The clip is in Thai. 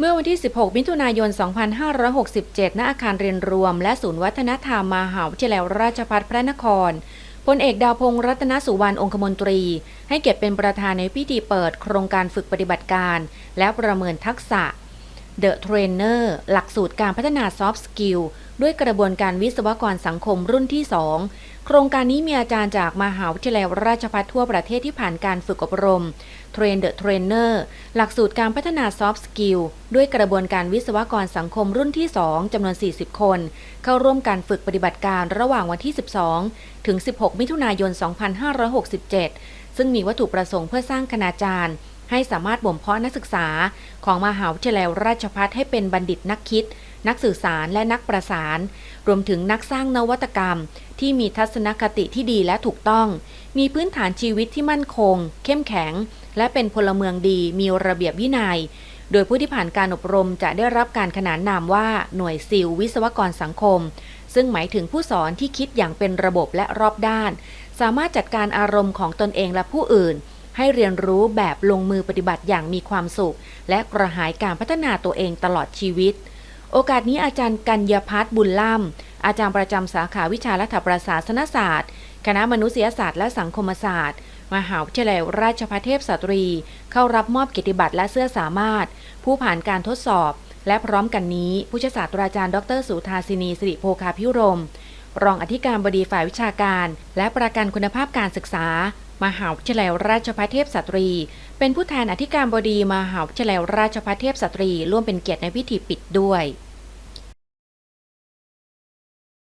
เมื่อวันที่ 16 มิถุนายน 2567 ณ อาคารเรียนรวม และศูนย์วัฒนธรรมมหาวิทยาลัยราชภัฏพระนครพลเอกดาวพงษ์รัตนสุวรรณองคมนตรี ให้เกียรติเป็นประธานในพิธีเปิดโครงการฝึกปฏิบัติการ และประเมินทักษะ The Trainer หลักสูตรการพัฒนา Soft Skill ด้วยกระบวนการวิศวกรสังคมรุ่นที่ 2 โครงการนี้มีอาจารย์จากมหาวิทยาลัยราชภัฏทั่วประเทศที่ผ่านการฝึกอบรม Train the Trainer หลักสูตรการพัฒนา Soft Skill ด้วยกระบวนการวิศวกรสังคมรุ่นที่ 2จำนวน 40 คน เข้าร่วมการฝึกปฏิบัติการระหว่างวันที่ 12 ถึง 16 มิถุนายน 2567 ซึ่งมีวัตถุประสงค์เพื่อสร้างคณาจารย์ ให้สามารถบ่มเพาะนักศึกษาของมหาวิทยาลัยราชภัฏให้เป็นบัณฑิตนักคิด นักสื่อสารและนักประสาน รวมถึงนักสร้างนวัตกรรม ที่มีทัศนคติที่ดีและถูกต้อง มีพื้นฐานชีวิตที่มั่นคง เข้มแข็ง และเป็นพลเมืองดี มีระเบียบวินัย โดยผู้ที่ผ่านการอบรมจะได้รับการขนานนามว่าหน่วยซิลวิศวกรสังคม ซึ่งหมายถึงผู้สอนที่คิดอย่างเป็นระบบและรอบด้าน สามารถจัดการอารมณ์ของตนเองและผู้อื่น ให้เรียนรู้แบบลงมือปฏิบัติอย่างมีความสุข และกระหายการพัฒนาตัวเองตลอดชีวิต โอกาสนี้อาจารย์กัญญาพัฒน์บุญล่ำอาจารย์ประจำสาขาวิชารัฐประศาสนศาสตร์ คณะมนุษยศาสตร์และสังคมศาสตร์ มหาวิทยาลัยราชภัฏเทพสตรี เข้ารับมอบเกียรติบัตรและเสื้อสามารถ ผู้ผ่านการทดสอบ และพร้อมกันนี้ผู้ช่วยศาสตราจารย์ ดรสุธาสินีสิริโภคาพิรมรองอธิการบดีฝ่ายวิชาการ และประกันคุณภาพการศึกษา มหาวิทยาลัยราชภัฏเทพสตรี เป็นผู้แทนอธิการบดีมหาวิทยาลัยราชภัฏเทพสตรี ร่วมเป็นเกียรติในพิธีปิดด้วย